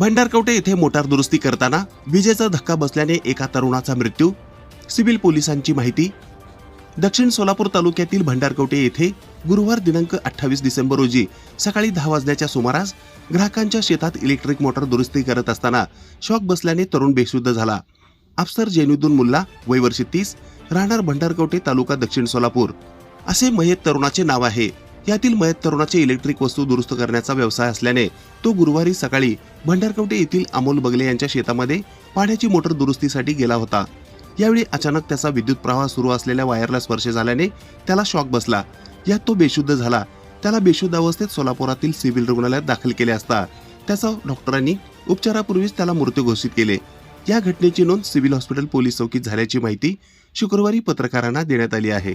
भंडारकवटे येथे मोटार दुरुस्ती करताना विजेचा धक्का बसल्याने एका तरुणाचा मृत्यू. सिव्हिल पोलिसांची माहिती. दक्षिण सोलापूर तालुक्यातील भंडारकवटे येथे गुरुवार दिनांक अठ्ठावीस डिसेंबर रोजी सकाळी दहा वाजण्याच्या सुमारास ग्राहकांच्या शेतात इलेक्ट्रिक मोटार दुरुस्ती करत असताना शॉक बसल्याने तरुण बेशुद्ध झाला. अफसर जैनुद्दीन मुल्ला वय वर्षी तीस राहणार भंडारकवटे तालुका दक्षिण सोलापूर. असे मयत तरुणाचे नाव आहे. यातील मयत तरुणाचे इलेक्ट्रिक वस्तू दुरुस्त करण्याचा व्यवसाय असल्याने तो गुरुवारी सकाळी भंडारकवटे येथील अमोल बगले यांच्या शेतामध्ये पाण्याची मोटर दुरुस्तीसाठी गेला होता. यावेळी अचानक त्याचा विद्युत प्रवाह सुरू असलेल्या वायरला स्पर्श झाल्याने त्याला शॉक बसला. यात तो बेशुद्ध झाला. त्याला बेशुद्ध अवस्थेत सोलापुरातील सिव्हिल रुग्णालयात दाखल केले असता त्याचा डॉक्टरांनी उपचारापूर्वीच त्याला मृत्यू घोषित केले. या घटनेची नोंद सिव्हिल हॉस्पिटल पोलीस चौकीत झाल्याची माहिती शुक्रवारी पत्रकारांना देण्यात आली आहे.